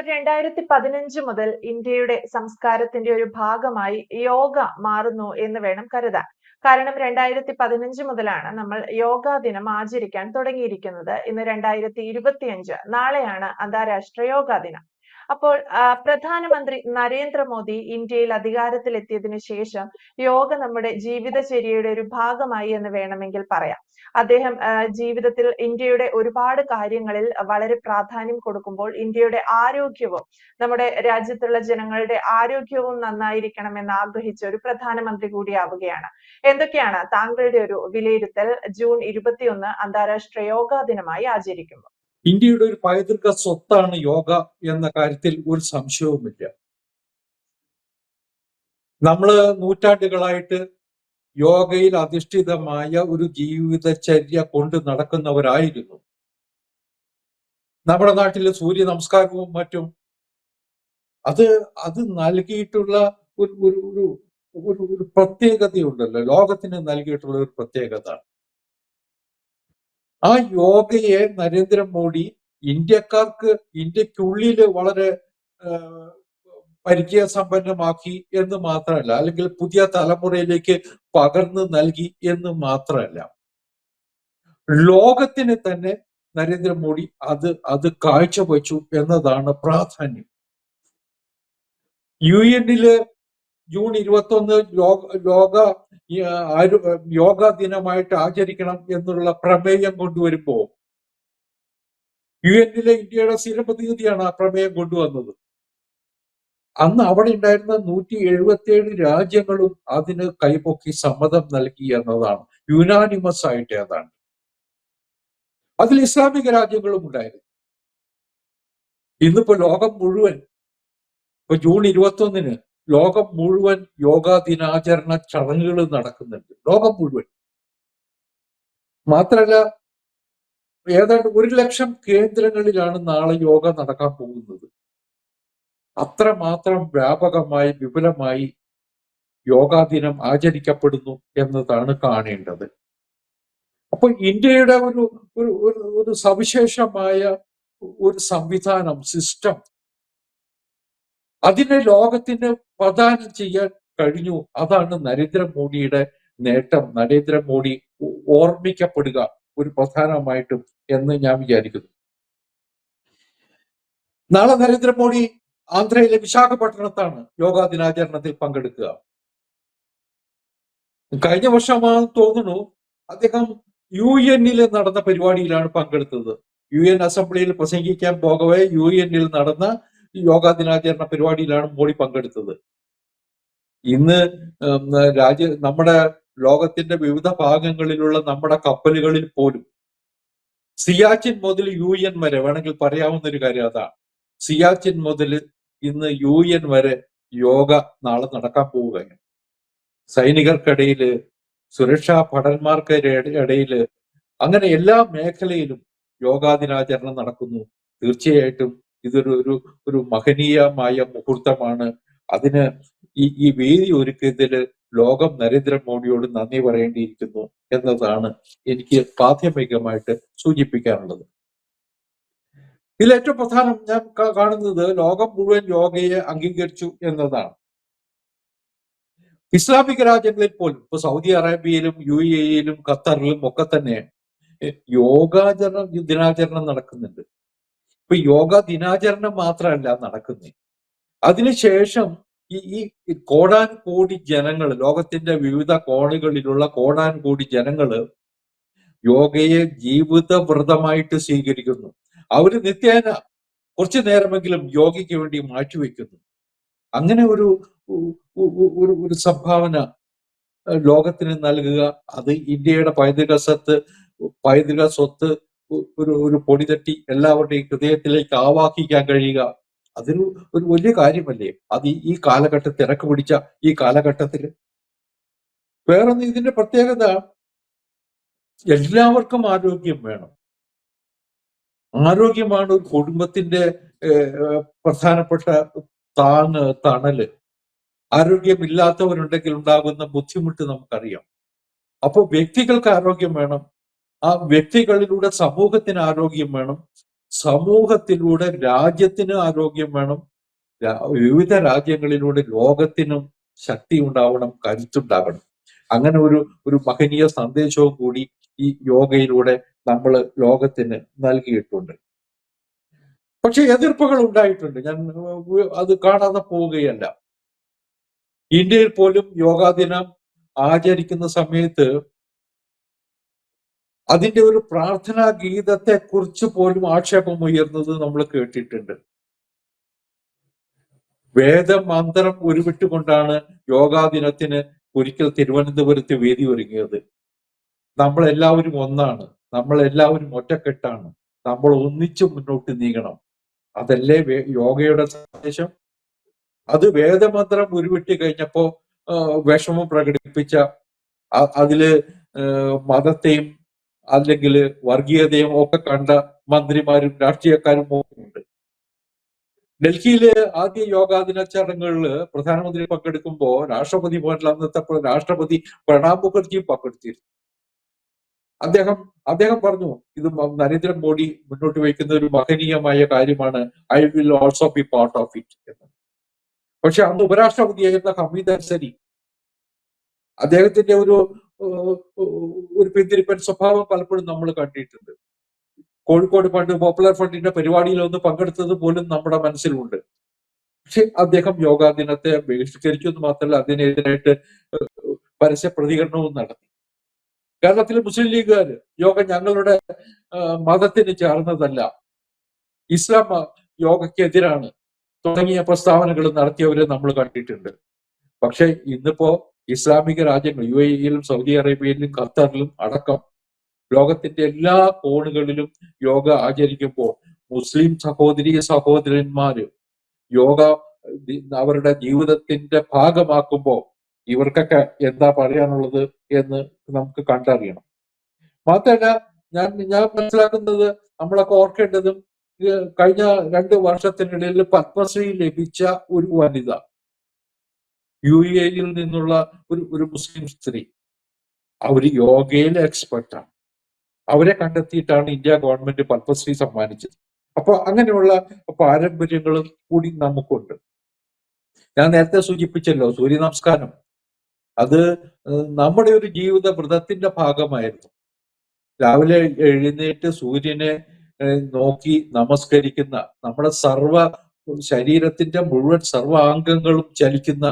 Sir രണ്ടായിരത്തി പതിനഞ്ച് മുതൽ ഇന്ത്യയുടെ സംസ്കാരത്തിന്റെ ഒരു ഭാഗമായി യോഗ മാറുന്നു എന്ന് വേണം കരുതാൻ. കാരണം രണ്ടായിരത്തി പതിനഞ്ച് മുതലാണ് നമ്മൾ യോഗാ ദിനം ആചരിക്കാൻ തുടങ്ങിയിരിക്കുന്നത്. ഇന്ന് രണ്ടായിരത്തി ഇരുപത്തിയഞ്ച് നാളെയാണ് അന്താരാഷ്ട്ര യോഗാ ദിനം. അപ്പോൾ പ്രധാനമന്ത്രി നരേന്ദ്രമോദി ഇന്ത്യയിൽ അധികാരത്തിലെത്തിയതിനു ശേഷം യോഗ നമ്മുടെ ജീവിതചര്യയുടെ ഒരു ഭാഗമായി എന്ന് വേണമെങ്കിൽ പറയാം. അദ്ദേഹം ജീവിതത്തിൽ ഇന്ത്യയുടെ ഒരുപാട് കാര്യങ്ങളിൽ വളരെ പ്രാധാന്യം കൊടുക്കുമ്പോൾ ഇന്ത്യയുടെ ആരോഗ്യവും നമ്മുടെ രാജ്യത്തുള്ള ജനങ്ങളുടെ ആരോഗ്യവും നന്നായിരിക്കണം എന്ന് ആഗ്രഹിച്ച ഒരു പ്രധാനമന്ത്രി കൂടിയാവുകയാണ്. എന്തൊക്കെയാണ് താങ്കളുടെ ഒരു വിലയിരുത്തൽ? ജൂൺ ഇരുപത്തിയൊന്ന് അന്താരാഷ്ട്ര യോഗാ ദിനമായി ആചരിക്കുമ്പോൾ. ഇന്ത്യയുടെ ഒരു പൈതൃക സ്വത്താണ് യോഗ എന്ന കാര്യത്തിൽ ഒരു സംശയവുമില്ല. നമ്മൾ നൂറ്റാണ്ടുകളായിട്ട് യോഗയിൽ അധിഷ്ഠിതമായ ഒരു ജീവിതചര്യ കൊണ്ട് നടക്കുന്നവരായിരുന്നു. നമ്മുടെ നാട്ടിലെ സൂര്യ നമസ്കാരവും മറ്റും. അത് അത് നൽകിയിട്ടുള്ള ഒരു ഒരു ഒരു ഒരു പ്രത്യേകതയുണ്ടല്ലോ. ലോകത്തിന് നൽകിയിട്ടുള്ള ഒരു പ്രത്യേകത. ആ യോഗയെ നരേന്ദ്രമോദി ഇന്ത്യക്കാർക്ക് ഇന്ത്യക്കുള്ളിൽ വളരെ പരിചയ പരിചയസമ്പന്നമാക്കി എന്ന് മാത്രമല്ല അല്ലെങ്കിൽ പുതിയ തലമുറയിലേക്ക് പകർന്നു നൽകി എന്ന് മാത്രമല്ല. ലോകത്തിന് തന്നെ നരേന്ദ്രമോദി അത് അത് കാഴ്ചവെച്ചു എന്നതാണ് പ്രാധാന്യം. യു എന്നിൽ ജൂൺ ഇരുപത്തി ഒന്ന് ലോക ലോക യോഗ ദിനമായിട്ട് ആചരിക്കണം എന്നുള്ള പ്രമേയം കൊണ്ടുവരുമ്പോ യു എന്നിലെ ഇന്ത്യയുടെ സ്ഥിരം പ്രതിനിധിയാണ് ആ പ്രമേയം കൊണ്ടുവന്നത്. അന്ന് അവിടെ ഉണ്ടായിരുന്ന നൂറ്റി എഴുപത്തിയേഴ് രാജ്യങ്ങളും അതിന് കൈപൊക്കി സമ്മതം നൽകി എന്നതാണ്. യുനാനിമസ് ആയിട്ട് അതാണ്. അതിൽ ഇസ്ലാമിക രാജ്യങ്ങളും ഉണ്ടായിരുന്നു. ഇന്നിപ്പോ ലോകം മുഴുവൻ ഇപ്പൊ ജൂൺ ഇരുപത്തി ഒന്നിന് ലോകം മുഴുവൻ യോഗാ ദിനാചരണ ചടങ്ങുകൾ നടക്കുന്നുണ്ട്. ലോകം മുഴുവൻ. മാത്രമല്ല ഏതാണ്ട് ഒരു ലക്ഷം കേന്ദ്രങ്ങളിലാണ് നാളെ യോഗ നടക്കാൻ പോകുന്നത്. അത്രമാത്രം വ്യാപകമായി വിപുലമായി യോഗാ ദിനം ആചരിക്കപ്പെടുന്നു എന്നതാണ് കാണേണ്ടത്. അപ്പൊ ഇന്ത്യയുടെ ഒരു ഒരു ഒരു സവിശേഷമായ ഒരു സംവിധാനം സിസ്റ്റം അതിനെ ലോകത്തിന് പ്രദാനം ചെയ്യാൻ കഴിഞ്ഞു. അതാണ് നരേന്ദ്രമോദിയുടെ നേട്ടം. നരേന്ദ്രമോദി ഓർമ്മിക്കപ്പെടുക ഒരു പ്രധാനമായിട്ടും എന്ന് ഞാൻ വിചാരിക്കുന്നു. നാളെ നരേന്ദ്രമോദി ആന്ധ്രയിലെ വിശാഖപട്ടണത്താണ് യോഗാ ദിനാചരണത്തിൽ പങ്കെടുക്കുക. കഴിഞ്ഞ വർഷമാണ് തോന്നുന്നു അദ്ദേഹം യു എന്നിൽ നടന്ന പരിപാടിയിലാണ് പങ്കെടുത്തത്. യു എൻ അസംബ്ലിയിൽ പ്രസംഗിക്കാൻ പോകവേ യു എന്നിൽ നടന്ന യോഗാ ദിനാചരണ പരിപാടിയിലാണ് മോഡി പങ്കെടുത്തത്. ഇന്ന് രാജ്യ നമ്മുടെ ലോകത്തിന്റെ വിവിധ ഭാഗങ്ങളിലുള്ള നമ്മുടെ കപ്പലുകളിൽ പോലും സിയാച്ചിൻ മുതൽ യു എൻ വരെ വേണമെങ്കിൽ പറയാവുന്ന ഒരു കാര്യം അതാണ് സിയാച്ചിൻ മുതൽ ഇന്ന് യു എൻ വരെ യോഗ നാളെ നടക്കാൻ പോവുകയാണ്. സൈനികർക്കിടയിൽ സുരക്ഷാ ഭടന്മാർക്ക് ഇടയിൽ അങ്ങനെ എല്ലാ മേഖലയിലും യോഗാ ദിനാചരണം നടക്കുന്നു. തീർച്ചയായിട്ടും ഇതൊരു ഒരു ഒരു മഹനീയമായ മുഹൂർത്തമാണ്. അതിന് ഈ ഈ വേദി ഒരുക്കിയതിൽ ലോകം നരേന്ദ്രമോദിയോട് നന്ദി പറയേണ്ടിയിരിക്കുന്നു എന്നതാണ് എനിക്ക് പ്രാഥമികമായിട്ട് സൂചിപ്പിക്കാനുള്ളത്. ഇതിൽ ഏറ്റവും പ്രധാനം ഞാൻ കാണുന്നത് ലോകം മുഴുവൻ യോഗയെ അംഗീകരിച്ചു എന്നതാണ്. ഇസ്ലാമിക രാജ്യങ്ങളിൽ പോലും ഇപ്പൊ സൗദി അറേബ്യയിലും യു എയിലും ഖത്തറിലും ഒക്കെ തന്നെ യോഗാചരണം ദിനാചരണം നടക്കുന്നുണ്ട്. ഇപ്പൊ യോഗ ദിനാചരണം മാത്രമല്ല നടക്കുന്നത് അതിനുശേഷം ഈ ഈ കോടാൻ കോടി ജനങ്ങൾ ലോകത്തിന്റെ വിവിധ കോണുകളിലുള്ള കോടാൻ കോടി ജനങ്ങൾ യോഗയെ ജീവിതവ്രതമായിട്ട് സ്വീകരിക്കുന്നു. അവർ നിത്യേന കുറച്ചു നേരമെങ്കിലും യോഗയ്ക്ക് വേണ്ടി മാറ്റിവെക്കുന്നു. അങ്ങനെ ഒരു ഒരു ഒരു സംഭാവന ലോകത്തിന് നൽകുക. അത് ഇന്ത്യയുടെ പൈതൃക സ്വത്ത് പൈതൃക സ്വത്ത് ഒരു ഒരു പൊടി തട്ടി എല്ലാവരുടെയും ഹൃദയത്തിലേക്ക് ആവാഹിക്കാൻ കഴിയുക. അതൊരു ഒരു വലിയ കാര്യമല്ലേ? അത് ഈ- കാലഘട്ട തിരക്ക് പിടിച്ച ഈ കാലഘട്ടത്തിൽ വേറൊന്ന് ഇതിന്റെ പ്രത്യേകത എല്ലാവർക്കും ആരോഗ്യം വേണം. ആരോഗ്യമാണ് ഒരു കുടുംബത്തിന്റെ പ്രധാനപ്പെട്ട താങ് തണൽ. ആരോഗ്യമില്ലാത്തവരുണ്ടെങ്കിൽ ഉണ്ടാകുന്ന ബുദ്ധിമുട്ട് നമുക്കറിയാം. അപ്പോൾ വ്യക്തികൾക്ക് ആരോഗ്യം വേണം. ആ വ്യക്തികളിലൂടെ സമൂഹത്തിന് ആരോഗ്യം വേണം. സമൂഹത്തിലൂടെ രാജ്യത്തിന് ആരോഗ്യം വേണം. വിവിധ രാജ്യങ്ങളിലൂടെ ലോകത്തിനും ശക്തി ഉണ്ടാവണം കരുത്തുണ്ടാകണം. അങ്ങനെ ഒരു ഒരു മഹനീയ സന്ദേശവും കൂടി ഈ യോഗയിലൂടെ നമ്മൾ ലോകത്തിന് നൽകിയിട്ടുണ്ട്. പക്ഷെ എതിർപ്പുകൾ ഉണ്ടായിട്ടുണ്ട്. ഞാൻ അത് കാണാതെ പോവുകയല്ല. ഇന്ത്യയിൽ പോലും യോഗാ ദിനം ആചരിക്കുന്ന സമയത്ത് അതിന്റെ ഒരു പ്രാർത്ഥനാ ഗീതത്തെ കുറിച്ച് പോലും ആക്ഷേപം ഉയർന്നത് നമ്മൾ കേട്ടിട്ടുണ്ട്. വേദമന്ത്രം ഉരുവിട്ടുകൊണ്ടാണ് യോഗാ ദിനത്തിന് ഒരിക്കൽ തിരുവനന്തപുരത്ത് വേദി ഒരുങ്ങിയത്. നമ്മളെല്ലാവരും ഒന്നാണ്. നമ്മളെല്ലാവരും ഒറ്റക്കെട്ടാണ്. നമ്മൾ ഒന്നിച്ചു മുന്നോട്ട് നീങ്ങണം. അതല്ലേ യോഗയുടെ സന്ദേശം? അത് വേദമന്ത്രം ഉരുവിട്ട് കഴിഞ്ഞപ്പോ വിഷമം പ്രകടിപ്പിച്ച അതിൽ മതത്തെയും അല്ലെങ്കിൽ വർഗീയതയും ഒക്കെ കണ്ട മന്ത്രിമാരും രാഷ്ട്രീയക്കാരും ഒക്കെയുണ്ട് ഡൽഹിയിലെ ആദ്യ യോഗാ ദിന ചടങ്ങുകളിൽ പ്രധാനമന്ത്രി പങ്കെടുക്കുമ്പോ രാഷ്ട്രപതി ഭവനിൽ അന്നത്തെ രാഷ്ട്രപതി പ്രണാബ് മുഖർജിയും പങ്കെടുത്തിരുന്നു. അദ്ദേഹം അദ്ദേഹം പറഞ്ഞു ഇത് നരേന്ദ്രമോദി മുന്നോട്ട് വയ്ക്കുന്ന ഒരു മഹനീയമായ കാര്യമാണ്. I will also be part of it എന്ന്. പക്ഷെ അന്ന് ഉപരാഷ്ട്രപതിയായിരുന്ന ഹമീദ് അൻസരി അദ്ദേഹത്തിന്റെ ഒരു ഒരു പിന്തിരിപ്പൻ സ്വഭാവം പലപ്പോഴും നമ്മൾ കണ്ടിട്ടുണ്ട്. കോഴിക്കോട് പണ്ട് പോപ്പുലർ ഫണ്ടിന്റെ പരിപാടിയിൽ ഒന്ന് പങ്കെടുത്തത് പോലും നമ്മുടെ മനസ്സിലുണ്ട്. പക്ഷെ അദ്ദേഹം യോഗാ ദിനത്തെ ബഹിഷ്കരിക്കുന്നു മാത്രമല്ല അതിനെതിരായിട്ട് പരസ്യ പ്രതികരണവും നടത്തി. കേരളത്തിലെ മുസ്ലിം ലീഗുകാർ യോഗ ഞങ്ങളുടെ മതത്തിന് ചേർന്നതല്ല. ഇസ്ലാം യോഗക്കെതിരാണ് തുടങ്ങിയ പ്രസ്താവനകൾ നടത്തിയവരെ നമ്മൾ കണ്ടിട്ടുണ്ട്. പക്ഷെ ഇന്നിപ്പോ ഇസ്ലാമിക രാജ്യങ്ങൾ യു എയിലും സൗദി അറേബ്യയിലും ഖത്തറിലും അടക്കം ലോകത്തിന്റെ എല്ലാ കോണുകളിലും യോഗ ആചരിക്കുമ്പോൾ മുസ്ലിം സഹോദരി സഹോദരന്മാര് യോഗ അവരുടെ ജീവിതത്തിന്റെ ഭാഗമാക്കുമ്പോൾ ഇവർക്കൊക്കെ എന്താ പറയാനുള്ളത് എന്ന് നമുക്ക് കണ്ടറിയണം. മാത്രമല്ല ഞാൻ ഞാൻ മനസ്സിലാക്കുന്നത് നമ്മളൊക്കെ ഓർക്കേണ്ടതും കഴിഞ്ഞ രണ്ട് വർഷത്തിനിടയിൽ പത്മശ്രീ ലഭിച്ച ഒരു വനിത. യു എയിൽ നിന്നുള്ള ഒരു ഒരു മുസ്ലിം സ്ത്രീ. അവർ യോഗയിൽ എക്സ്പെർട്ടാണ് അവരെ കണ്ടെത്തിയിട്ടാണ് ഇന്ത്യ ഗവൺമെന്റ് പത്മശ്രീ സമ്മാനിച്ചത്. അപ്പൊ അങ്ങനെയുള്ള പാരമ്പര്യങ്ങളും കൂടി നമുക്കുണ്ട്. ഞാൻ നേരത്തെ സൂചിപ്പിച്ചല്ലോ സൂര്യ നമസ്കാരം. അത് നമ്മുടെ ഒരു ജീവിത വ്രതത്തിന്റെ ഭാഗമായിരുന്നു. രാവിലെ എഴുന്നേറ്റ് സൂര്യനെ നോക്കി നമസ്കരിക്കുന്ന നമ്മുടെ സർവ ശരീരത്തിന്റെ മുഴുവൻ സർവ അംഗങ്ങളും ചലിക്കുന്ന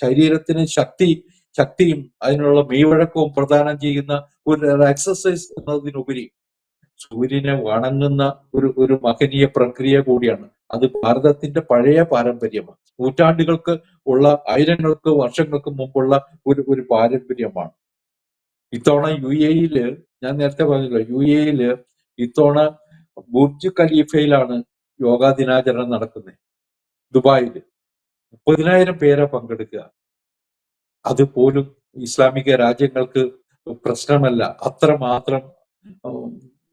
ശരീരത്തിന് ശക്തി ശക്തിയും അതിനുള്ള മെയ്വഴക്കവും പ്രദാനം ചെയ്യുന്ന ഒരു എക്സസൈസ് എന്നതിനുപരി സൂര്യനെ വണങ്ങുന്ന ഒരു ഒരു മഹനീയ പ്രക്രിയ കൂടിയാണ്. അത് ഭാരതത്തിന്റെ പഴയ പാരമ്പര്യമാണ്. നൂറ്റാണ്ടുകൾക്ക് ഉള്ള ആയിരങ്ങൾക്ക് വർഷങ്ങൾക്ക് മുമ്പുള്ള ഒരു ഒരു പാരമ്പര്യമാണ്. ഇത്തവണ യു എയിൽ ഞാൻ നേരത്തെ പറഞ്ഞല്ലോ യു എയിൽ ഇത്തവണ ബുർജ് ഖലീഫയിലാണ് യോഗാ ദിനാചരണം നടക്കുന്നത്. ദുബായിൽ. മുപ്പതിനായിരം പേരെ പങ്കെടുക്കുക. അതുപോലും ഇസ്ലാമിക രാജ്യങ്ങൾക്ക് പ്രശ്നമല്ല. അത്ര മാത്രം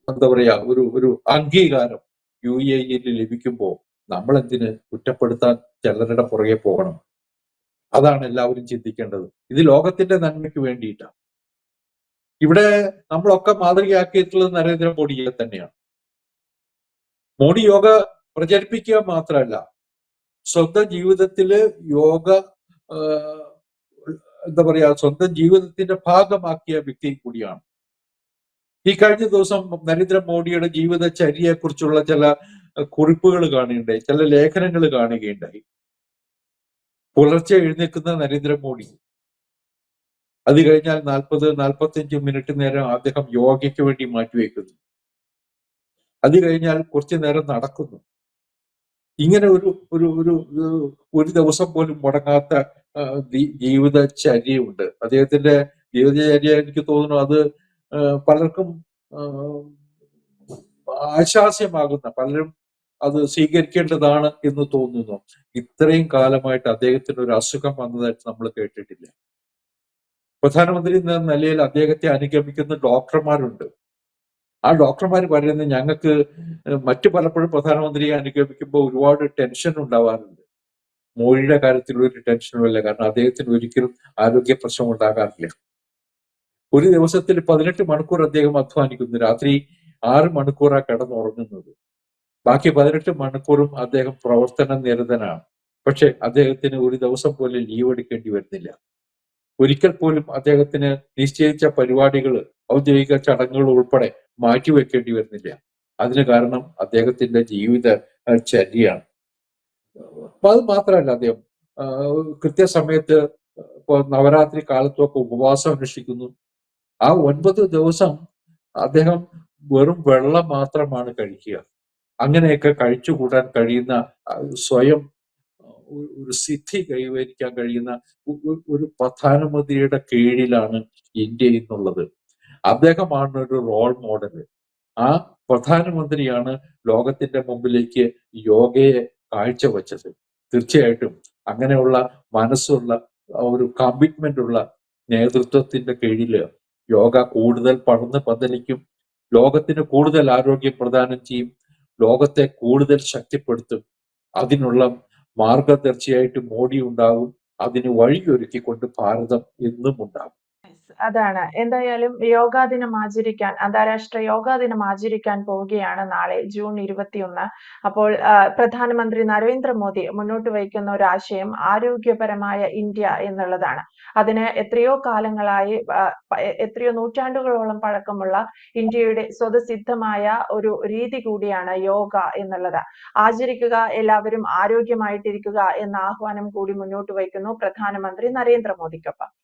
എന്താ പറയാ ഒരു ഒരു അംഗീകാരം യു എ ഇയിൽ ലഭിക്കുമ്പോൾ നമ്മൾ എന്തിന് കുറ്റപ്പെടുത്താൻ ചിലരുടെ പുറകെ പോകണം? അതാണ് എല്ലാവരും ചിന്തിക്കേണ്ടത്. ഇത് ലോകത്തിന്റെ നന്മയ്ക്ക് വേണ്ടിയിട്ടാണ്. ഇവിടെ നമ്മളൊക്കെ മാതൃകയാക്കിയിട്ടുള്ളത് നരേന്ദ്രമോദിയെ തന്നെയാണ്. മോഡി യോഗ പ്രചരിപ്പിക്കുക മാത്രമല്ല സ്വന്തം ജീവിതത്തിൽ യോഗ എന്താ പറയാ സ്വന്തം ജീവിതത്തിന്റെ ഭാഗമാക്കിയ വ്യക്തി കൂടിയാണ്. ഈ കഴിഞ്ഞ ദിവസം നരേന്ദ്രമോദിയുടെ ജീവിതചര്യയെ കുറിച്ചുള്ള ചില കുറിപ്പുകൾ കാണുകയുണ്ടായി ചില ലേഖനങ്ങൾ കാണുകയുണ്ടായി. പുലർച്ചെ എഴുന്നേൽക്കുന്ന നരേന്ദ്രമോദി. അത് കഴിഞ്ഞാൽ നാൽപ്പത് നാൽപ്പത്തിയഞ്ച് മിനിറ്റ് നേരം അദ്ദേഹം യോഗയ്ക്ക് വേണ്ടി മാറ്റിവെക്കുന്നു. അത് കഴിഞ്ഞാൽ കുറച്ചു നേരം നടക്കുന്നു. ഇങ്ങനെ ഒരു ഒരു ഒരു ഒരു- ദിവസം പോലും മുടങ്ങാത്ത ജീവിതചര്യയുണ്ട്. അദ്ദേഹത്തിന്റെ ജീവിതചര്യ എനിക്ക് തോന്നുന്നു അത് പലർക്കും ആശ്വാസ്യമാകുന്ന പലരും അത് സ്വീകരിക്കേണ്ടതാണ് എന്ന് തോന്നുന്നു. ഇത്രയും കാലമായിട്ട് അദ്ദേഹത്തിന് ഒരു അസുഖം വന്നതായിട്ട് നമ്മൾ കേട്ടിട്ടില്ല. പ്രധാനമന്ത്രി എന്ന നിലയിൽ അദ്ദേഹത്തെ അനുഗമിക്കുന്ന ഡോക്ടർമാരുണ്ട്. ആ ഡോക്ടർമാർ പറയുന്നത് ഞങ്ങൾക്ക് മറ്റു പലപ്പോഴും പ്രധാനമന്ത്രിയെ അനുഗമിക്കുമ്പോൾ ഒരുപാട് ടെൻഷൻ ഉണ്ടാവാറുണ്ട്. മോഴിയുടെ കാര്യത്തിൽ ഒരു ടെൻഷനും ഇല്ല. കാരണം അദ്ദേഹത്തിന് ഒരിക്കലും ആരോഗ്യ പ്രശ്നം ഉണ്ടാകാറില്ല. ഒരു ദിവസത്തിൽ പതിനെട്ട് മണിക്കൂർ അദ്ദേഹം അധ്വാനിക്കുന്നു. രാത്രി ആറ് മണിക്കൂറാണ് കിടന്നുറങ്ങുന്നത്. ബാക്കി പതിനെട്ട് മണിക്കൂറും അദ്ദേഹം പ്രവർത്തന നിരതനാണ്. പക്ഷെ അദ്ദേഹത്തിന് ഒരു ദിവസം പോലും ലീവ് എടുക്കേണ്ടി വരുന്നില്ല. ഒരിക്കൽ പോലും അദ്ദേഹത്തിന് നിശ്ചയിച്ച പരിപാടികൾ ഔദ്യോഗിക ചടങ്ങുകൾ ഉൾപ്പെടെ മാറ്റിവെക്കേണ്ടി വരുന്നില്ല. അതിന് കാരണം അദ്ദേഹത്തിന്റെ ജീവിത ചര്യാണ് അപ്പൊ അത് മാത്രമല്ല അദ്ദേഹം കൃത്യസമയത്ത് ഇപ്പൊ നവരാത്രി കാലത്തൊക്കെ ഉപവാസം അനുഷ്ഠിക്കുന്നു. ആ ഒൻപത് ദിവസം അദ്ദേഹം വെറും വെള്ളം മാത്രമാണ് കഴിക്കുക. അങ്ങനെയൊക്കെ കഴിച്ചുകൂടാൻ കഴിയുന്ന സ്വയം ഒരു- സിദ്ധി കൈവരിക്കാൻ കഴിയുന്ന ഒരു പ്രധാനമന്ത്രിയുടെ കീഴിലാണ് ഇന്ത്യ എന്നുള്ളത്. അദ്ദേഹമാണ് ഒരു റോൾ മോഡൽ ആ പ്രധാനമന്ത്രിയാണ് ലോകത്തിന്റെ മുമ്പിലേക്ക് യോഗയെ കാഴ്ചവെച്ചത്. തീർച്ചയായിട്ടും അങ്ങനെയുള്ള മനസ്സുള്ള ഒരു കമ്മിറ്റ്മെന്റ് ഉള്ള നേതൃത്വത്തിന്റെ കീഴിൽ യോഗ കൂടുതൽ പടർന്ന് പന്തലിക്കും ലോകത്തിന് കൂടുതൽ ആരോഗ്യം പ്രദാനം ചെയ്യും ലോകത്തെ കൂടുതൽ ശക്തിപ്പെടുത്തും. അതിനുള്ള മാർഗദർശിയായിട്ട് മോഡി ഉണ്ടാകും അതിന് വഴിയൊരുക്കിക്കൊണ്ട് ഭാരതം എന്നും ഉണ്ടാകും അതാണ്. എന്തായാലും യോഗാ ദിനം ആചരിക്കാൻ അന്താരാഷ്ട്ര യോഗാ ദിനം ആചരിക്കാൻ പോവുകയാണ് നാളെ ജൂൺ ഇരുപത്തിയൊന്ന്. അപ്പോൾ പ്രധാനമന്ത്രി നരേന്ദ്രമോദി മുന്നോട്ട് വയ്ക്കുന്ന ഒരു ആശയം ആരോഗ്യപരമായ ഇന്ത്യ എന്നുള്ളതാണ്. അതിന് എത്രയോ കാലങ്ങളായി എത്രയോ നൂറ്റാണ്ടുകളോളം പഴക്കമുള്ള ഇന്ത്യയുടെ സ്വതസിദ്ധമായ ഒരു രീതി കൂടിയാണ് യോഗ എന്നുള്ളത്. ആചരിക്കുക എല്ലാവരും ആരോഗ്യമായിട്ടിരിക്കുക എന്ന ആഹ്വാനം കൂടി മുന്നോട്ട് വയ്ക്കുന്നു പ്രധാനമന്ത്രി നരേന്ദ്രമോദിക്കൊപ്പം.